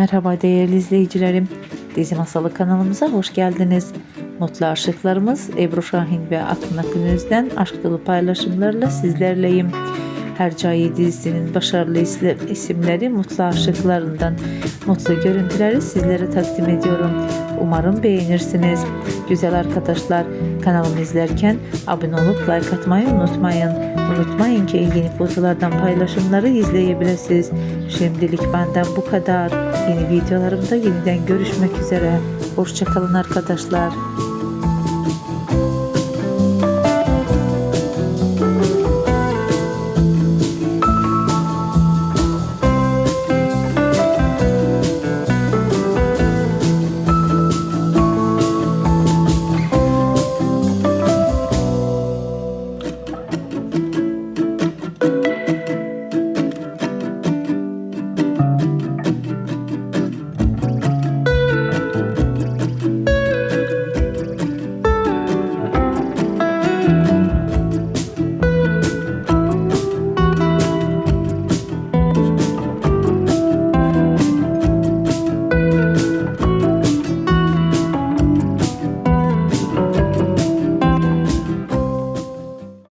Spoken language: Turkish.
Merhaba değerli izleyicilerim. Dizi Masalı kanalımıza hoş geldiniz. Mutlu aşıklarımız Ebru Şahin ve Akın Akınöz'den aşk dolu paylaşımlarla sizlerleyim. Hercai dizisinin başarılı isimleri mutlu aşıklarından mutlu görüntüleri sizlere takdim ediyorum. Umarım beğenirsiniz. Güzel arkadaşlar kanalımı izlerken abone olup like atmayı unutmayın. Unutmayın ki yeni fotolardan paylaşımları izleyebilirsiniz. Şimdilik benden bu kadar. Yeni videolarımda yeniden görüşmek üzere. Hoşçakalın arkadaşlar.